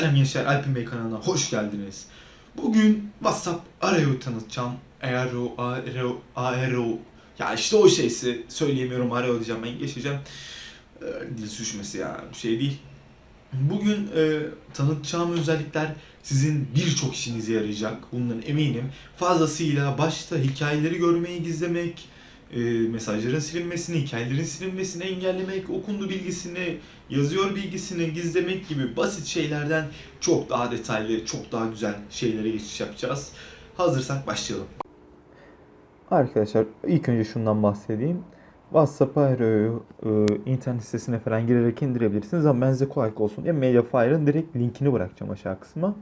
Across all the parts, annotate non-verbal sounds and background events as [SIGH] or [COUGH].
Selam Yaşar Alpin Bey kanalına hoş geldiniz. Bugün WhatsApp Aero'yu tanıtacağım. Aero, Aero, Aero. Ya işte o şeysi söyleyemiyorum Aero diyeceğim ben geçeceğim. Ee, dil sürçmesi ya şey değil. Bugün e, tanıtacağım özellikler sizin birçok işinize yarayacak. Bundan eminim. Fazlasıyla başta hikayeleri görmeyi gizlemek, e, mesajların silinmesini, hikayelerin silinmesini engellemek, okundu bilgisini, yazıyor bilgisini gizlemek gibi basit şeylerden çok daha detaylı, çok daha güzel şeylere geçiş yapacağız. Hazırsak başlayalım. Arkadaşlar ilk önce şundan bahsedeyim. WhatsApp Aero'yu e, internet sitesine falan girerek indirebilirsiniz ama ben size kolaylık olsun diye Mediafire'ın direkt linkini bırakacağım aşağı kısma.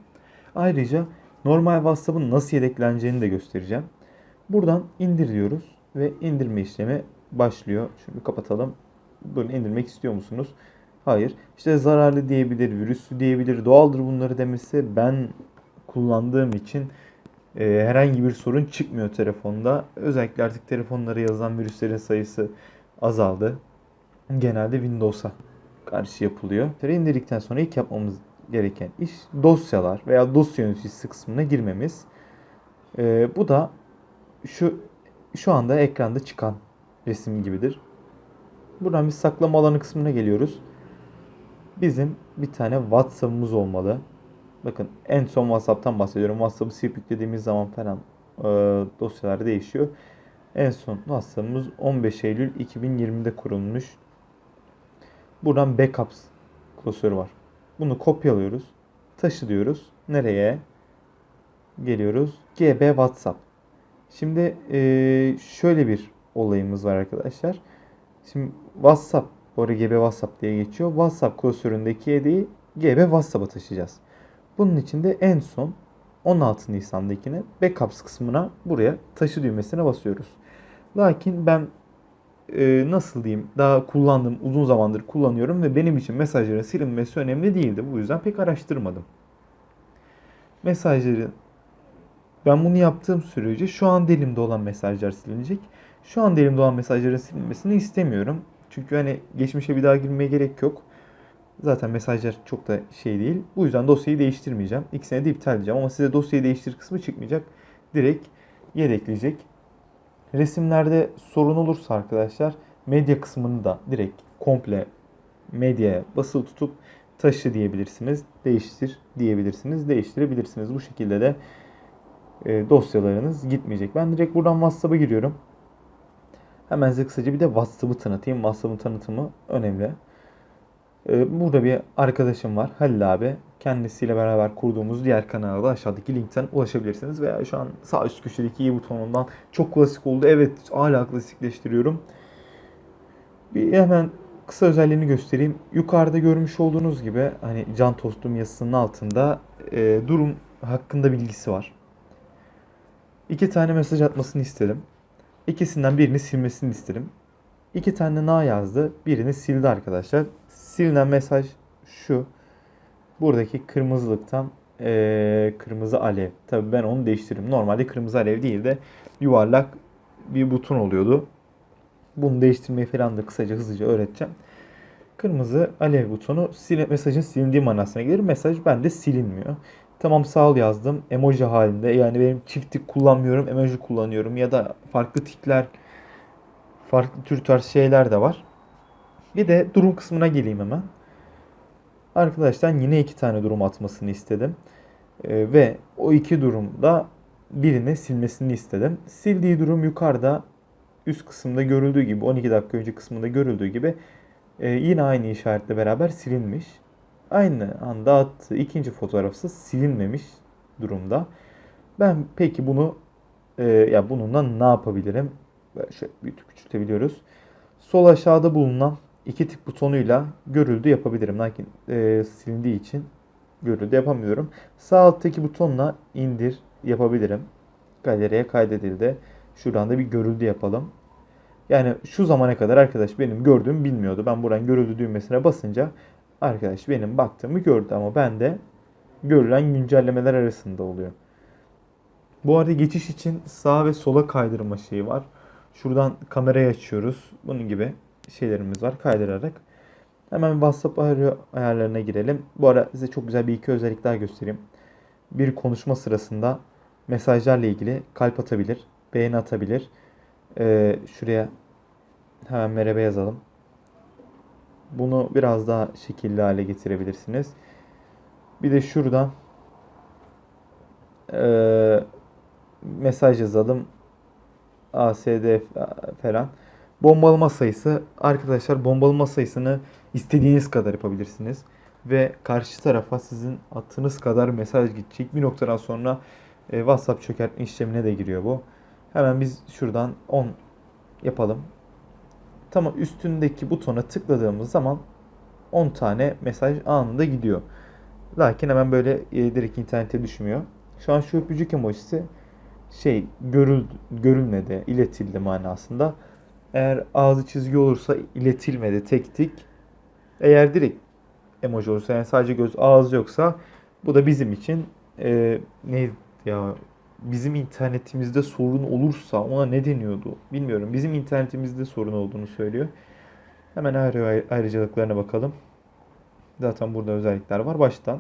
Ayrıca normal WhatsApp'ın nasıl yedekleneceğini de göstereceğim. Buradan indir diyoruz ve indirme işlemi başlıyor. Şunu kapatalım. Böyle indirmek istiyor musunuz? Hayır. İşte zararlı diyebilir, virüslü diyebilir, doğaldır bunları demesi ben kullandığım için e, herhangi bir sorun çıkmıyor telefonda. Özellikle artık telefonlara yazılan virüslerin sayısı azaldı. Genelde Windows'a karşı yapılıyor. İndirdikten sonra ilk yapmamız gereken iş dosyalar veya dosya yöneticisi kısmına girmemiz. E, bu da şu şu anda ekranda çıkan resim gibidir. Buradan bir saklama alanı kısmına geliyoruz. Bizim bir tane WhatsApp'ımız olmalı. Bakın en son WhatsApp'tan bahsediyorum. WhatsApp'ı silip yüklediğimiz zaman falan e, dosyalar değişiyor. En son WhatsApp'ımız 15 Eylül 2020'de kurulmuş. Buradan backups klasörü var. Bunu kopyalıyoruz. Taşı diyoruz. Nereye? Geliyoruz. GB WhatsApp. Şimdi e, şöyle bir olayımız var arkadaşlar. Şimdi WhatsApp, orada GB WhatsApp diye geçiyor. WhatsApp klasöründeki hediyeyi GB WhatsApp'a taşıyacağız. Bunun için de en son 16 Nisan'dakine backups kısmına buraya taşı düğmesine basıyoruz. Lakin ben e, nasıl diyeyim daha kullandım uzun zamandır kullanıyorum ve benim için mesajların silinmesi önemli değildi. Bu yüzden pek araştırmadım. Mesajları ben bunu yaptığım sürece şu an elimde olan mesajlar silinecek. Şu an elimde olan mesajların silinmesini istemiyorum. Çünkü hani geçmişe bir daha girmeye gerek yok. Zaten mesajlar çok da şey değil. Bu yüzden dosyayı değiştirmeyeceğim. İkisini de iptal edeceğim ama size dosyayı değiştir kısmı çıkmayacak. Direkt yedekleyecek. Resimlerde sorun olursa arkadaşlar medya kısmını da direkt komple medyaya basılı tutup taşı diyebilirsiniz. Değiştir diyebilirsiniz. Değiştirebilirsiniz. Bu şekilde de e, dosyalarınız gitmeyecek. Ben direkt buradan WhatsApp'a giriyorum. Hemen size kısaca bir de WhatsApp'ı tanıtayım. WhatsApp'ın tanıtımı önemli. Ee, Burada bir arkadaşım var Halil abi. Kendisiyle beraber kurduğumuz diğer kanala da aşağıdaki linkten ulaşabilirsiniz. Veya şu an sağ üst köşedeki i butonundan çok klasik oldu. Evet hala klasikleştiriyorum. Bir hemen kısa özelliğini göstereyim. Yukarıda görmüş olduğunuz gibi hani can tostum yazısının altında e, durum hakkında bilgisi var. İki tane mesaj atmasını istedim. İkisinden birini silmesini istedim. İki tane na yazdı. Birini sildi arkadaşlar. Silinen mesaj şu. Buradaki kırmızılıktan eee, kırmızı alev. Tabii ben onu değiştiririm. Normalde kırmızı alev değil de yuvarlak bir buton oluyordu. Bunu değiştirmeyi falan da kısaca hızlıca öğreteceğim. Kırmızı alev butonu sil mesajın silindiği manasına gelir. Mesaj bende silinmiyor. Tamam sağ ol yazdım. Emoji halinde. Yani benim çift kullanmıyorum. Emoji kullanıyorum. Ya da farklı tikler farklı tür tarz şeyler de var. Bir de durum kısmına geleyim hemen. Arkadaştan yine iki tane durum atmasını istedim. Ee, ve o iki durumda birini silmesini istedim. Sildiği durum yukarıda üst kısımda görüldüğü gibi 12 dakika önce kısmında görüldüğü gibi e, yine aynı işaretle beraber silinmiş. Aynı anda attığı ikinci fotoğrafı silinmemiş durumda. Ben peki bunu e, ya bununla ne yapabilirim? Şöyle büyütüp küçültebiliyoruz. Sol aşağıda bulunan iki tık butonuyla görüldü yapabilirim. Lakin e, silindiği için görüldü yapamıyorum. Sağ alttaki butonla indir yapabilirim. Galeriye kaydedildi. Şuradan da bir görüldü yapalım. Yani şu zamana kadar arkadaş benim gördüğümü bilmiyordu. Ben buradan görüldü düğmesine basınca arkadaş benim baktığımı gördü ama ben de görülen güncellemeler arasında oluyor. Bu arada geçiş için sağ ve sola kaydırma şeyi var. Şuradan kamerayı açıyoruz. Bunun gibi şeylerimiz var kaydırarak. Hemen WhatsApp ayarlarına girelim. Bu ara size çok güzel bir iki özellik daha göstereyim. Bir konuşma sırasında mesajlarla ilgili kalp atabilir, beğeni atabilir. Ee, şuraya hemen merhaba yazalım. Bunu biraz daha şekilli hale getirebilirsiniz. Bir de şuradan eee, mesaj yazalım. ASD falan. Bombalama sayısı arkadaşlar bombalama sayısını istediğiniz kadar yapabilirsiniz. Ve karşı tarafa sizin attığınız kadar mesaj gidecek. Bir noktadan sonra e, WhatsApp çökertme işlemine de giriyor bu. Hemen biz şuradan 10 yapalım. Tamam üstündeki butona tıkladığımız zaman 10 tane mesaj anında gidiyor. Lakin hemen böyle e, direkt internete düşmüyor. Şu an şu öpücük emojisi şey görül, görülmedi, iletildi manasında. Eğer ağzı çizgi olursa iletilmedi tek tik. Eğer direkt emoji olursa yani sadece göz ağız yoksa bu da bizim için e, neydi ya bizim internetimizde sorun olursa ona ne deniyordu bilmiyorum. Bizim internetimizde sorun olduğunu söylüyor. Hemen ayrı ayrıcalıklarına bakalım. Zaten burada özellikler var baştan.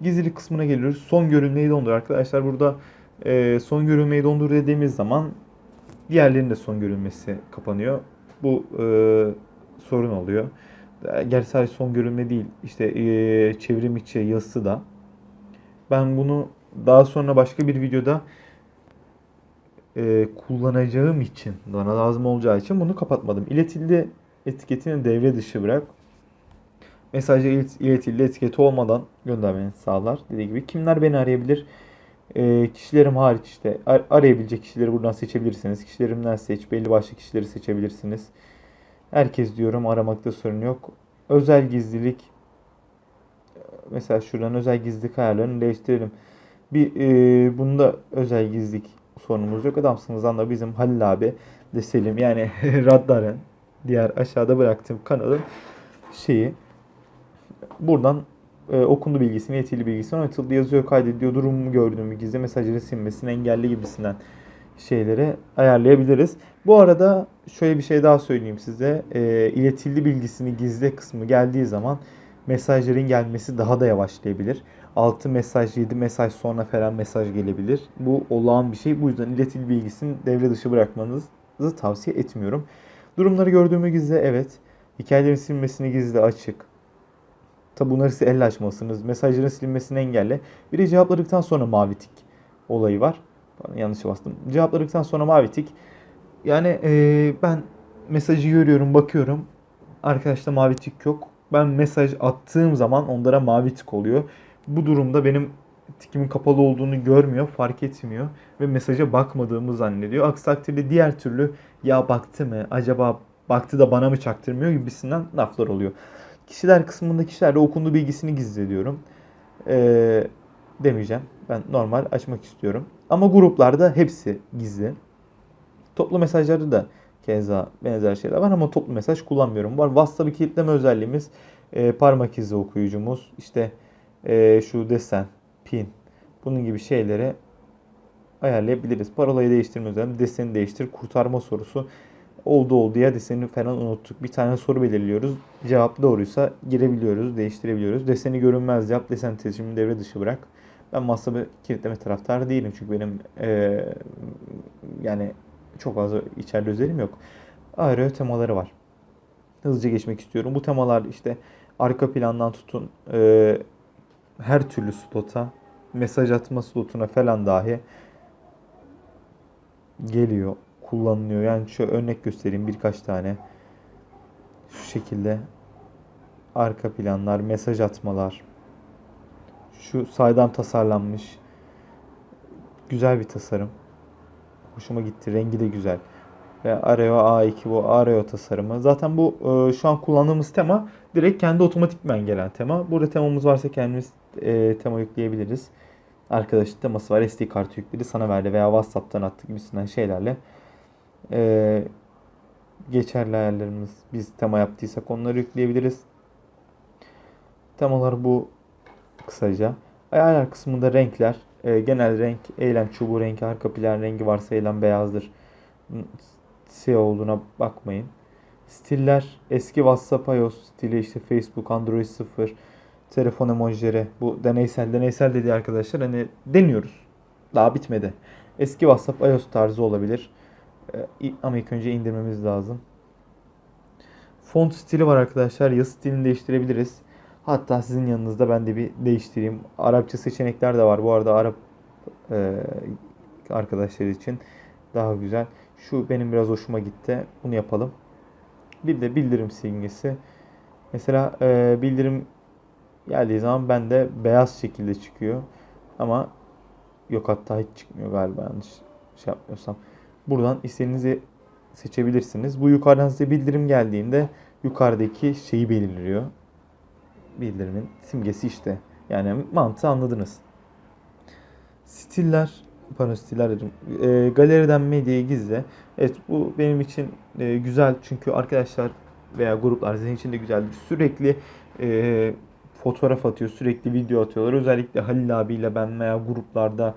Gizlilik kısmına geliyoruz. Son görülmeyi dondur arkadaşlar. Burada e, son görülmeyi dondur dediğimiz zaman diğerlerinin de son görülmesi kapanıyor. Bu e, sorun oluyor. Gerçi sadece son görülme değil. İşte e, çevrim içi yazısı da. Ben bunu daha sonra başka bir videoda e, kullanacağım için, bana lazım olacağı için bunu kapatmadım. İletildi etiketini devre dışı bırak. Mesajı ilet- iletildi etiketi olmadan göndermeni sağlar. Dediği gibi kimler beni arayabilir? E, kişilerim hariç işte ar- arayabilecek kişileri buradan seçebilirsiniz. Kişilerimden seç, belli başlı kişileri seçebilirsiniz. Herkes diyorum aramakta sorun yok. Özel gizlilik mesela şuradan özel gizlilik ayarlarını değiştirelim. Bir e, bunda özel gizlilik sorunumuz yok. Adamsınız da bizim Halil abi de Selim yani [LAUGHS] Raddaren diğer aşağıda bıraktığım kanalın şeyi buradan e, okundu bilgisini, yetili bilgisini oynatıldı yazıyor, kaydediyor, durumu gördüğümü gizli mesajları silmesini engelli gibisinden şeyleri ayarlayabiliriz. Bu arada şöyle bir şey daha söyleyeyim size. E, iletildi bilgisini gizle kısmı geldiği zaman mesajların gelmesi daha da yavaşlayabilir. 6 mesaj, 7 mesaj sonra falan mesaj gelebilir. Bu olağan bir şey. Bu yüzden iletil bilgisini devre dışı bırakmanızı tavsiye etmiyorum. Durumları gördüğümü gizle evet. Hikayelerin silinmesini gizle açık. Tabi bunları siz elle açmalısınız. Mesajların silinmesini engelle. Bir de cevapladıktan sonra mavi tik olayı var. Yanlış bastım. Cevapladıktan sonra mavi tik. Yani eee, ben mesajı görüyorum, bakıyorum. Arkadaşta mavi tik yok. Ben mesaj attığım zaman onlara mavi tik oluyor. Bu durumda benim tikimin kapalı olduğunu görmüyor, fark etmiyor ve mesaja bakmadığımı zannediyor. Aksi takdirde diğer türlü ya baktı mı, acaba baktı da bana mı çaktırmıyor gibisinden laflar oluyor. Kişiler kısmında kişilerle okundu bilgisini gizlediyorum. Ee, demeyeceğim. Ben normal açmak istiyorum. Ama gruplarda hepsi gizli. Toplu mesajları da keza benzer şeyler var ama toplu mesaj kullanmıyorum. Var WhatsApp'ı kilitleme özelliğimiz e, parmak izi okuyucumuz, işte e, şu desen, pin, bunun gibi şeyleri ayarlayabiliriz. Parolayı değiştirme özelliği, deseni değiştir, kurtarma sorusu oldu oldu ya deseni falan unuttuk. Bir tane soru belirliyoruz. Cevap doğruysa girebiliyoruz, değiştirebiliyoruz. Deseni görünmez yap, desen seçimini devre dışı bırak. Ben WhatsApp'ı kilitleme taraftarı değilim çünkü benim e, yani çok fazla içeride özelim yok. Ayrı temaları var. Hızlıca geçmek istiyorum. Bu temalar işte arka plandan tutun e, her türlü slota, mesaj atma slotuna falan dahi geliyor, kullanılıyor. Yani şu örnek göstereyim birkaç tane. Şu şekilde arka planlar, mesaj atmalar. Şu saydam tasarlanmış. Güzel bir tasarım. Hoşuma gitti. Rengi de güzel. Ve Areo A2 bu Areo tasarımı. Zaten bu e, şu an kullandığımız tema direkt kendi otomatikmen gelen tema. Burada temamız varsa kendimiz e, tema yükleyebiliriz. Arkadaşın teması var. SD kartı yükledi sana verdi veya WhatsApp'tan attı gibisinden şeylerle e, geçerli ayarlarımız biz tema yaptıysak onları yükleyebiliriz. Temalar bu kısaca. Ayarlar kısmında renkler. E, genel renk, eylem çubuğu rengi, arka plan rengi varsa eylem beyazdır. Siyah olduğuna bakmayın. Stiller eski WhatsApp iOS stili işte Facebook, Android 0, telefon emojileri. Bu deneysel, deneysel dediği arkadaşlar hani deniyoruz. Daha bitmedi. Eski WhatsApp iOS tarzı olabilir. Ee, Ama ilk önce indirmemiz lazım. Font stili var arkadaşlar. Yazı stilini değiştirebiliriz. Hatta sizin yanınızda ben de bir değiştireyim. Arapça seçenekler de var. Bu arada Arap e, arkadaşlar için daha güzel. Şu benim biraz hoşuma gitti. Bunu yapalım. Bir de bildirim simgesi. Mesela e, bildirim geldiği zaman bende beyaz şekilde çıkıyor. Ama yok hatta hiç çıkmıyor galiba yanlış şey yapmıyorsam. Buradan istediğinizi seçebilirsiniz. Bu yukarıdan size bildirim geldiğinde yukarıdaki şeyi belirliyor. Bildirimin simgesi işte. Yani mantığı anladınız. Stiller, pardon stiller dedim. E, galeriden medyayı gizle. Evet bu benim için e, güzel çünkü arkadaşlar veya gruplar sizin için de güzeldir. Sürekli e, fotoğraf atıyor, sürekli video atıyorlar. Özellikle Halil abiyle ben veya gruplarda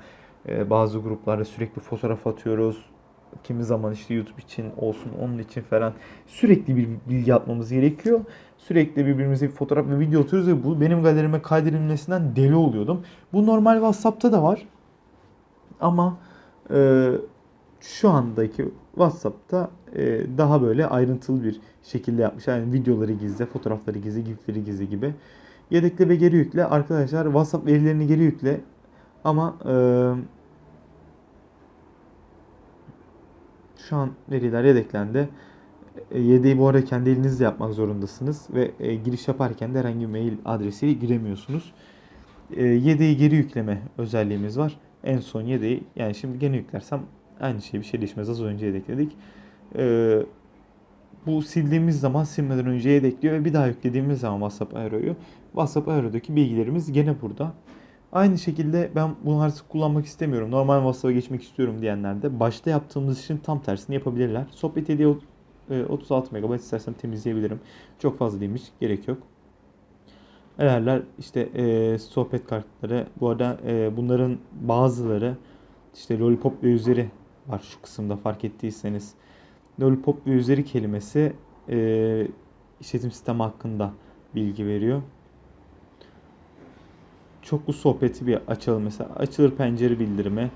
e, bazı gruplarda sürekli fotoğraf atıyoruz. Kimi zaman işte YouTube için olsun, onun için falan sürekli bir bilgi atmamız gerekiyor. Sürekli birbirimize bir fotoğraf ve video atıyoruz ve bu benim galerime kaydedilmesinden deli oluyordum. Bu normal WhatsApp'ta da var. Ama e, şu andaki WhatsApp'ta e, daha böyle ayrıntılı bir şekilde yapmış. Yani videoları gizle, fotoğrafları gizle, gifleri gizle gibi. Yedekle ve geri yükle. Arkadaşlar WhatsApp verilerini geri yükle. Ama e, şu an veriler yedeklendi. E, yedeği bu arada kendi elinizle yapmak zorundasınız. Ve e, giriş yaparken de herhangi bir mail adresiyle giremiyorsunuz. E, yedeği geri yükleme özelliğimiz var. En son yedeği yani şimdi gene yüklersem aynı şey bir şey değişmez. Az önce yedekledik. Ee, bu sildiğimiz zaman silmeden önce yedekliyor ve bir daha yüklediğimiz zaman WhatsApp Aero'yu WhatsApp Aero'daki bilgilerimiz gene burada. Aynı şekilde ben bunu artık kullanmak istemiyorum. Normal WhatsApp'a geçmek istiyorum diyenler de başta yaptığımız işin tam tersini yapabilirler. Sohbet hediye 36 MB istersem temizleyebilirim. Çok fazla değilmiş. Gerek yok. Ayarlar işte e, sohbet kartları. Bu arada e, bunların bazıları işte lollipop ve üzeri var şu kısımda fark ettiyseniz. Lollipop ve üzeri kelimesi e, işletim sistemi hakkında bilgi veriyor. Çoklu sohbeti bir açalım mesela. Açılır pencere bildirimi.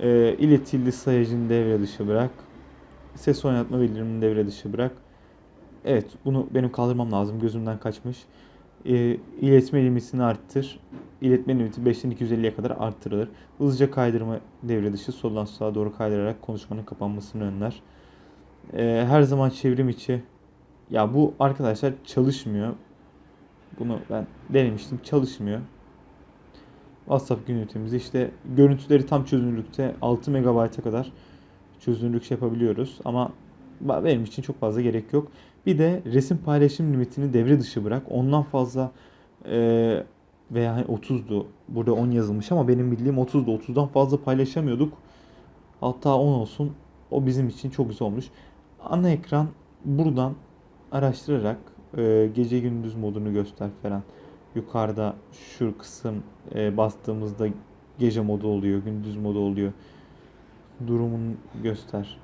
E, iletildi sayacını devre dışı bırak. Ses oynatma bildirimini devre dışı bırak. Evet bunu benim kaldırmam lazım. Gözümden kaçmış. E, iletme limitini arttır. İletme limiti 5'ten 250'ye kadar arttırılır. Hızlıca kaydırma devre dışı soldan sağa doğru kaydırarak konuşmanın kapanmasını önler. E, her zaman çevrim içi. Ya bu arkadaşlar çalışmıyor. Bunu ben denemiştim. Çalışmıyor. WhatsApp günlüğümüzde işte görüntüleri tam çözünürlükte 6 MB'a kadar çözünürlük şey yapabiliyoruz. Ama benim için çok fazla gerek yok. Bir de resim paylaşım limitini devre dışı bırak. Ondan fazla e, veya hani 30'du. Burada 10 yazılmış ama benim bildiğim 30'du. 30'dan fazla paylaşamıyorduk. Hatta 10 olsun. O bizim için çok güzel olmuş. Ana ekran buradan araştırarak e, gece gündüz modunu göster falan. Yukarıda şu kısım e, bastığımızda gece modu oluyor, gündüz modu oluyor. Durumunu göster.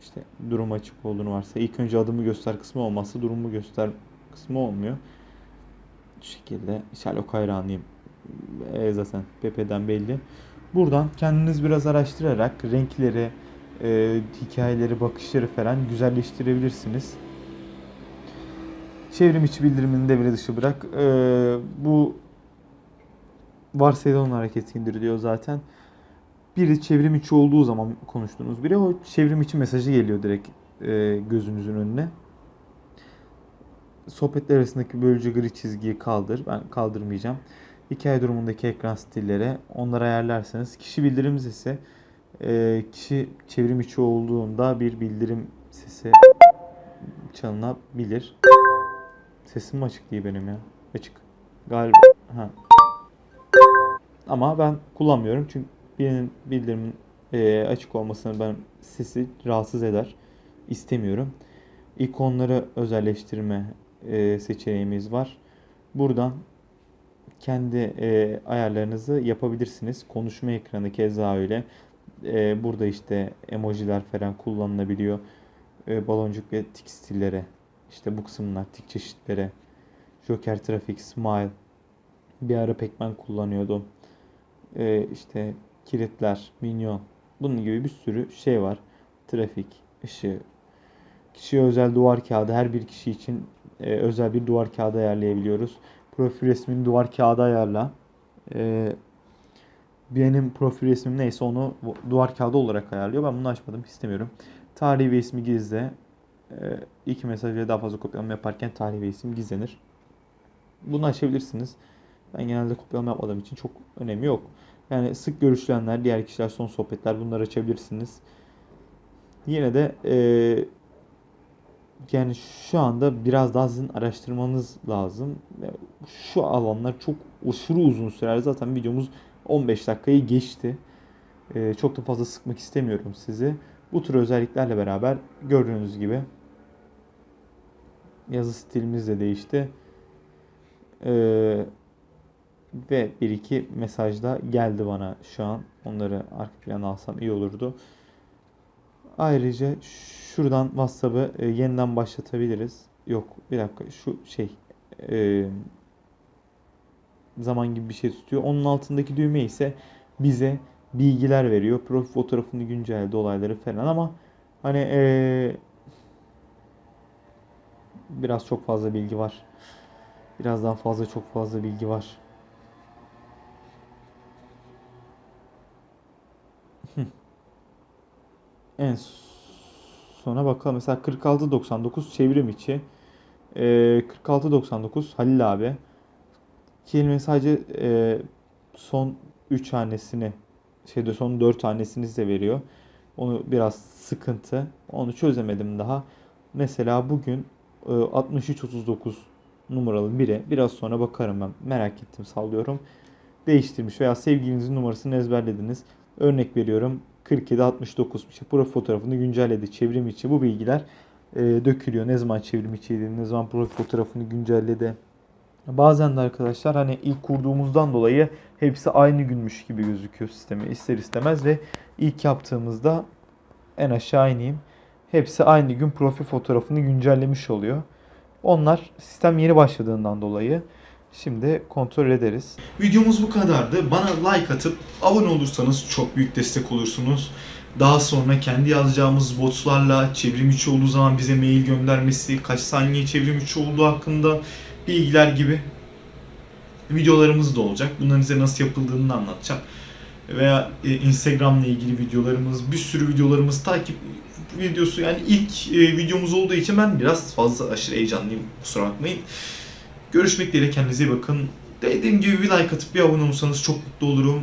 İşte durum açık olduğunu varsa ilk önce adımı göster kısmı olmazsa durumu göster kısmı olmuyor. Şu şekilde Sherlock hayranıyım. E, zaten Pepe'den belli. Buradan kendiniz biraz araştırarak renkleri, e, hikayeleri, bakışları falan güzelleştirebilirsiniz. Çevrim içi bildirimini devre dışı bırak. E, bu varsayılan hareket indiriliyor zaten. Biri çevrim içi olduğu zaman konuştuğunuz biri o çevrim içi mesajı geliyor direkt e, gözünüzün önüne. Sohbetler arasındaki bölücü gri çizgiyi kaldır. Ben kaldırmayacağım. Hikaye durumundaki ekran stillere onları ayarlarsanız kişi bildirimiz ise e, kişi çevrim içi olduğunda bir bildirim sesi çalınabilir. Sesim açık diye benim ya? Açık. Galiba. Ha. Ama ben kullanmıyorum çünkü birinin bildirimin e, açık olmasını ben sesi rahatsız eder. İstemiyorum. İkonları özelleştirme e, seçeneğimiz var. Buradan kendi e, ayarlarınızı yapabilirsiniz. Konuşma ekranı keza öyle. E, burada işte emojiler falan kullanılabiliyor. e, baloncuk ve tik stillere, işte bu kısımlar, tik çeşitleri, Joker Traffic, Smile, bir ara Pac-Man kullanıyordum. E, işte kilitler, minyon, bunun gibi bir sürü şey var. Trafik, ışığı, kişiye özel duvar kağıdı, her bir kişi için e, özel bir duvar kağıdı ayarlayabiliyoruz. Profil resmini duvar kağıdı ayarla. E, benim profil resmim neyse onu duvar kağıdı olarak ayarlıyor. Ben bunu açmadım istemiyorum. Tarih ve ismi gizle. E, iki daha fazla kopyalama yaparken tarih ve isim gizlenir. Bunu açabilirsiniz. Ben genelde kopyalama yapmadığım için çok önemi yok. Yani sık görüşülenler, diğer kişiler, son sohbetler bunları açabilirsiniz. Yine de e, yani şu anda biraz daha sizin araştırmanız lazım. Şu alanlar çok aşırı uzun sürer. Zaten videomuz 15 dakikayı geçti. Ee, çok da fazla sıkmak istemiyorum sizi. Bu tür özelliklerle beraber gördüğünüz gibi yazı stilimiz de değişti. Ee, ve bir iki mesaj da geldi bana şu an. Onları arka plana alsam iyi olurdu. Ayrıca şuradan WhatsApp'ı e, yeniden başlatabiliriz. Yok bir dakika şu şey e, zaman gibi bir şey tutuyor. Onun altındaki düğme ise bize bilgiler veriyor. Profil fotoğrafını güncelledi olayları falan ama hani e, biraz çok fazla bilgi var. Birazdan fazla çok fazla bilgi var. En sona bakalım. Mesela 46.99 çevrim içi. Ee, 46.99 Halil abi. Kelime sadece e, son 3 hanesini şeyde son 4 hanesini size veriyor. Onu biraz sıkıntı. Onu çözemedim daha. Mesela bugün e, 6339 numaralı biri. Biraz sonra bakarım ben. Merak ettim sallıyorum. Değiştirmiş veya sevgilinizin numarasını ezberlediniz. Örnek veriyorum 4769 işte profil fotoğrafını güncelledi çevrim içi bu bilgiler e, dökülüyor. Ne zaman çevrim içiydi, ne zaman profil fotoğrafını güncelledi. Bazen de arkadaşlar hani ilk kurduğumuzdan dolayı hepsi aynı günmüş gibi gözüküyor sisteme ister istemez ve ilk yaptığımızda en aşağı ineyim. Hepsi aynı gün profil fotoğrafını güncellemiş oluyor. Onlar sistem yeni başladığından dolayı şimdi kontrol ederiz. Videomuz bu kadardı. Bana like atıp abone olursanız çok büyük destek olursunuz. Daha sonra kendi yazacağımız botlarla çevrim içi olduğu zaman bize mail göndermesi, kaç saniye çevrim içi olduğu hakkında bilgiler gibi videolarımız da olacak. Bunların size nasıl yapıldığını anlatacağım. Veya e, Instagram'la ilgili videolarımız, bir sürü videolarımız takip videosu yani ilk e, videomuz olduğu için ben biraz fazla aşırı heyecanlıyım. Kusura bakmayın. Görüşmek dileğiyle kendinize iyi bakın. Dediğim gibi bir like atıp bir abone olursanız çok mutlu olurum.